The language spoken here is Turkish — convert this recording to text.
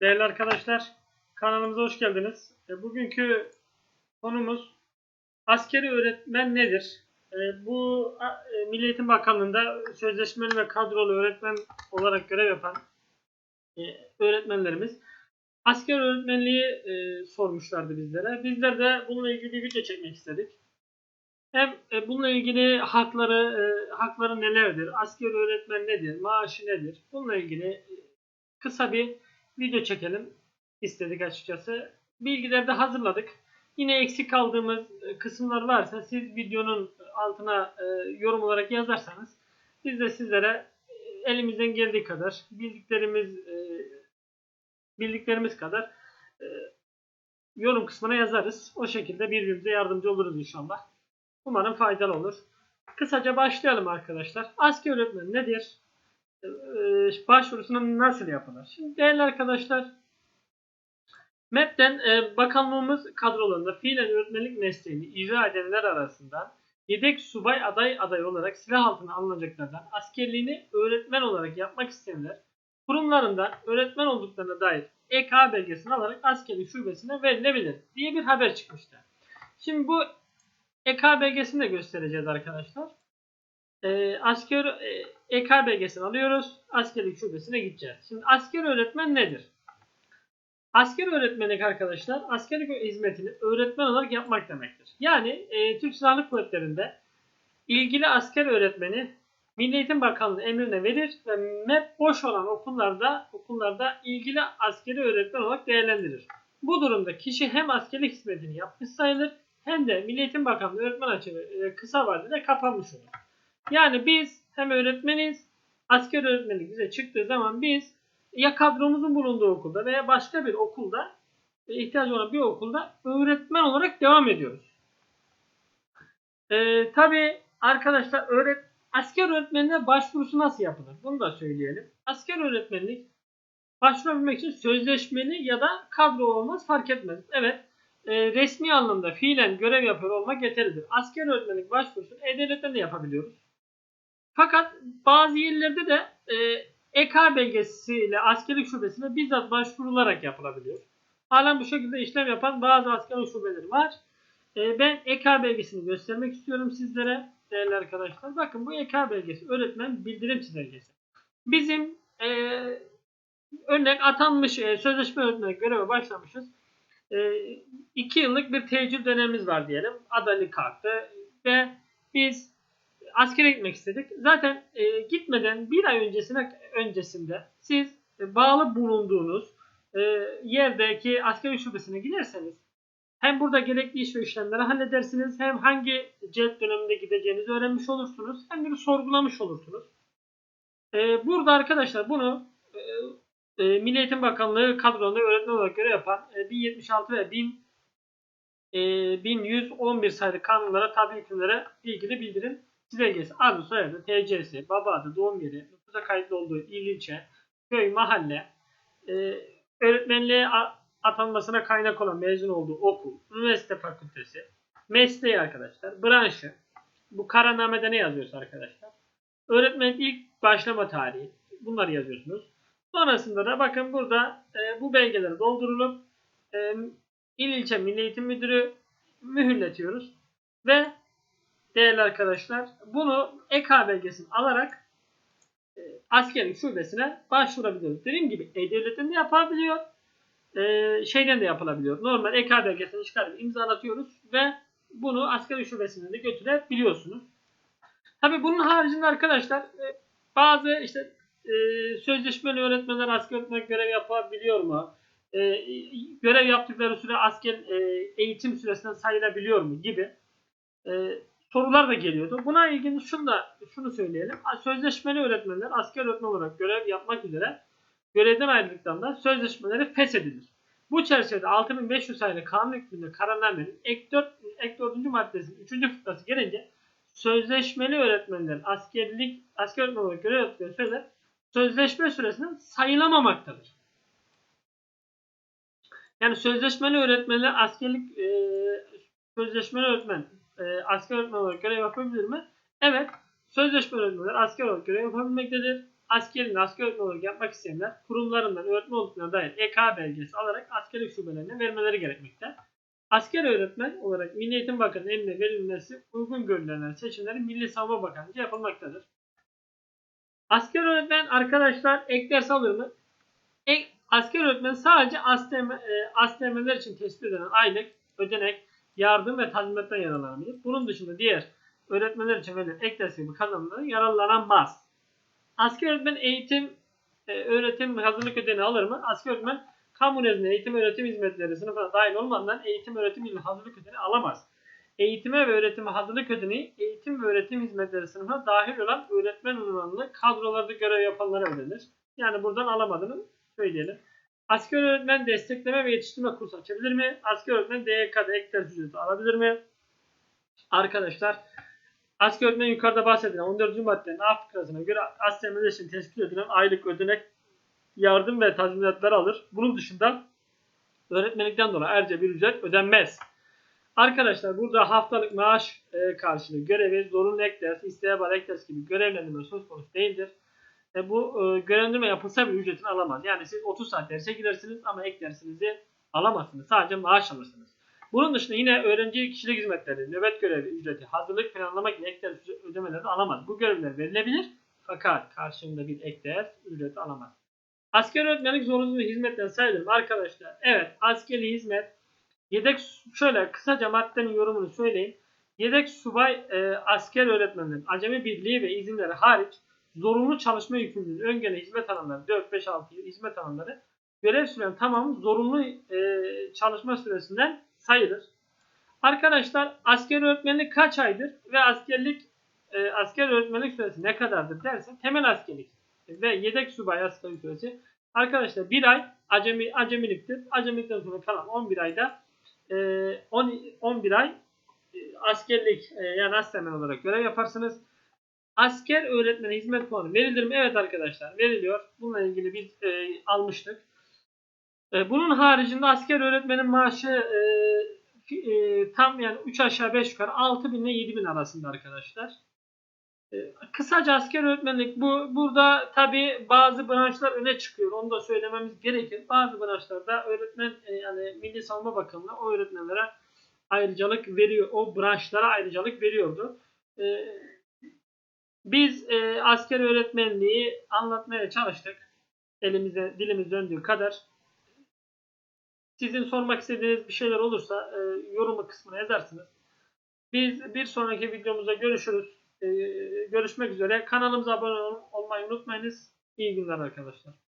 Değerli arkadaşlar, kanalımıza hoş geldiniz. E, Bugünkü konumuz askeri öğretmen nedir? E, Bu e, Milli Eğitim Bakanlığı'nda sözleşmeli ve kadrolu öğretmen olarak görev yapan e, öğretmenlerimiz asker öğretmenliği e, sormuşlardı bizlere. Bizler de bununla ilgili bir video çekmek istedik. Hem e, bununla ilgili hakları e, hakları nelerdir? Asker öğretmen nedir? Maaşı nedir? Bununla ilgili e, kısa bir video çekelim istedik açıkçası. Bilgileri de hazırladık. Yine eksik kaldığımız e, kısımlar varsa siz videonun altına e, yorum olarak yazarsanız biz de sizlere e, elimizden geldiği kadar bildiklerimiz bildiklerimiz kadar yorum kısmına yazarız. O şekilde birbirimize yardımcı oluruz inşallah. Umarım faydalı olur. Kısaca başlayalım arkadaşlar. Asker öğretmen nedir? Ee, başvurusuna nasıl yapılır? Şimdi değerli arkadaşlar MEP'ten e, bakanlığımız kadrolarında fiilen öğretmenlik mesleğini icra edenler arasından yedek subay aday aday olarak silah altına alınacaklardan askerliğini öğretmen olarak yapmak isteyenler kurumlarından öğretmen olduklarına dair EK belgesini alarak askerlik şubesine verilebilir diye bir haber çıkmıştı. Şimdi bu EK belgesini de göstereceğiz arkadaşlar. E, asker e, EK belgesini alıyoruz. Askerlik şubesine gideceğiz. Şimdi asker öğretmen nedir? Asker öğretmenlik arkadaşlar askerlik hizmetini öğretmen olarak yapmak demektir. Yani e, Türk Silahlı Kuvvetleri'nde ilgili asker öğretmeni Milli Eğitim Bakanlığı emrine verir ve MEP boş olan okullarda okullarda ilgili askeri öğretmen olarak değerlendirir. Bu durumda kişi hem askerlik hizmetini yapmış sayılır hem de Milli Eğitim Bakanlığı öğretmen açığı e, kısa vadede kapanmış olur. Yani biz hem öğretmeniz, asker öğretmenlik bize çıktığı zaman biz ya kadromuzun bulunduğu okulda veya başka bir okulda e, ihtiyacı olan bir okulda öğretmen olarak devam ediyoruz. Ee, Tabi arkadaşlar öğret asker öğretmenliğe başvurusu nasıl yapılır? Bunu da söyleyelim. Asker öğretmenlik başvurabilmek için sözleşmeli ya da kadro olmaz fark etmez. Evet e, resmi anlamda fiilen görev yapıyor olmak yeterlidir. Asker öğretmenlik başvurusunu E-Devlet'ten de yapabiliyoruz. Fakat bazı yerlerde de e, EK belgesiyle askerlik şubesine bizzat başvurularak yapılabiliyor. Halen bu şekilde işlem yapan bazı askerlik şubeleri var. E, ben EK belgesini göstermek istiyorum sizlere değerli arkadaşlar. Bakın bu EK belgesi öğretmen bildirim çizelgesi. Bizim e, örnek atanmış e, sözleşme öğretmeni göreve başlamışız. 2 yıllık bir tecrübe dönemimiz var diyelim. Adaylık kalktı ve biz askere gitmek istedik. Zaten e, gitmeden bir ay öncesine öncesinde siz e, bağlı bulunduğunuz e, yerdeki askeri şubesine giderseniz hem burada gerekli iş ve işlemleri halledersiniz hem hangi celp döneminde gideceğinizi öğrenmiş olursunuz hem de bir sorgulamış olursunuz. E, burada arkadaşlar bunu e, e, Milli Eğitim Bakanlığı kadronunda öğretmen olarak görev yapan e, 1076 ve 1000 e, 1111 sayılı kanunlara tabi hükümlere ilgili bildirim çizelgesi, adı, soyadı, TC'si, baba adı, doğum yeri, nüfusa kayıtlı olduğu il, ilçe, köy, mahalle, e, öğretmenliğe atanmasına kaynak olan mezun olduğu okul, üniversite fakültesi, mesleği arkadaşlar, branşı, bu kararnamede ne yazıyorsa arkadaşlar, öğretmenin ilk başlama tarihi, bunları yazıyorsunuz. Sonrasında da bakın burada e, bu belgeleri doldurulup e, il ilçe milli eğitim müdürü mühürletiyoruz. Ve değerli arkadaşlar bunu EK belgesini alarak e, askerlik şubesine başvurabiliyoruz. Dediğim gibi E-Devlet'ten de yapabiliyor. E, şeyden de yapılabiliyor. Normal EK belgesini çıkarıp imzalatıyoruz ve bunu askeri şubesine de götürebiliyorsunuz. Tabi bunun haricinde arkadaşlar e, bazı işte e, sözleşmeli öğretmenler asker öğretmen görev yapabiliyor mu? E, görev yaptıkları süre asker e, eğitim süresinden sayılabiliyor mu gibi e, sorular da geliyordu. Buna ilgili şunu da şunu söyleyelim. Sözleşmeli öğretmenler asker öğretmen olarak görev yapmak üzere görevden ayrıldıktan da sözleşmeleri feshedilir. Bu çerçevede 6500 sayılı kanun hükmünde kararnamenin ek 4 ek 4. maddesinin 3. fıkrası gelince sözleşmeli öğretmenlerin askerlik asker öğretmen olarak görev yaptıkları süreler sözleşme süresinin sayılamamaktadır. Yani sözleşmeli öğretmenler askerlik e, sözleşmeli öğretmen e, asker öğretmen olarak görev yapabilir mi? Evet. Sözleşme öğretmenler asker olarak görev yapabilmektedir. askerini asker öğretmen olarak yapmak isteyenler kurumlarından öğretmen olduklarına dair EK belgesi alarak askerlik şubelerine vermeleri gerekmekte. Asker öğretmen olarak Milli Eğitim Bakanı emrine verilmesi uygun görülen seçimlerin Milli Savunma Bakanlığı'nca yapılmaktadır. Asker öğretmen arkadaşlar ek ders alır mı? Ek, asker öğretmen sadece ASTM, e, için tespit edilen aylık, ödenek, yardım ve tazminattan yararlanabilir. Bunun dışında diğer öğretmenler için verilen ek ders gibi kazanımları yararlanamaz. Asker öğretmen eğitim, e, öğretim hazırlık ödeneği alır mı? Asker öğretmen kamu nezdinde eğitim öğretim hizmetleri sınıfına dahil olmadan eğitim öğretim yılı hazırlık ödeneği alamaz. Eğitime ve öğretime hazırlık ödeneği eğitim ve öğretim hizmetleri sınıfına dahil olan öğretmen unvanlı kadrolarda görev yapanlara ödenir. Yani buradan alamadığını söyleyelim. Asker öğretmen destekleme ve yetiştirme kursu açabilir mi? Asker öğretmen DYK'da ek ders ücreti alabilir mi? Arkadaşlar asker öğretmen yukarıda bahsedilen 14. maddenin A fıkrasına göre askerler için tespit edilen aylık ödenek yardım ve tazminatları alır. Bunun dışında öğretmenlikten dolayı ayrıca bir ücret ödenmez. Arkadaşlar burada haftalık maaş e, karşılığı görevi, zorunlu ek ders, isteğe bağlı ek ders gibi görevlendirme söz konusu değildir. E, bu e, görevlendirme yapılsa bir ücretini alamaz. Yani siz 30 saat derse gidersiniz ama ek dersinizi alamazsınız. Sadece maaş alırsınız. Bunun dışında yine öğrenci kişilik hizmetleri, nöbet görevi ücreti, hazırlık planlama gibi ek ders ödemeleri de alamaz. Bu görevler verilebilir fakat karşılığında bir ek ders ücreti alamaz. Asker öğretmenlik zorunlu hizmetten sayılır arkadaşlar? Evet askeri hizmet Yedek şöyle kısaca maddenin yorumunu söyleyeyim. Yedek subay e, asker öğretmenlerin acemi birliği ve izinleri hariç zorunlu çalışma yükümlülüğü öngörü hizmet alanları 4 5 6 hizmet alanları görev süren tamamı zorunlu e, çalışma süresinden sayılır. Arkadaşlar asker öğretmenlik kaç aydır ve askerlik e, asker öğretmenlik süresi ne kadardır dersen temel askerlik ve yedek subay askerlik süresi arkadaşlar bir ay acemi acemiliktir. Acemilikten sonra kalan 11 ayda e, 10, 11 ay e, askerlik e, yani askermen olarak görev yaparsınız. Asker öğretmene hizmet puanı verilir mi? Evet arkadaşlar veriliyor. Bununla ilgili biz e, almıştık. E, bunun haricinde asker öğretmenin maaşı e, e, tam yani 3 aşağı 5 yukarı 6 bin ile 7 bin arasında arkadaşlar. E, kısaca asker öğretmenlik bu burada tabi bazı branşlar öne çıkıyor. Onu da söylememiz gerekir. Bazı branşlarda öğretmen e, yani Milli Savunma Bakanlığı o öğretmenlere ayrıcalık veriyor. O branşlara ayrıcalık veriyordu. E, biz e, asker öğretmenliği anlatmaya çalıştık. Elimize dilimiz döndüğü kadar. Sizin sormak istediğiniz bir şeyler olursa e, yorumu kısmına yazarsınız. Biz bir sonraki videomuzda görüşürüz. E, görüşmek üzere. Kanalımıza abone olmayı unutmayınız. İyi günler arkadaşlar.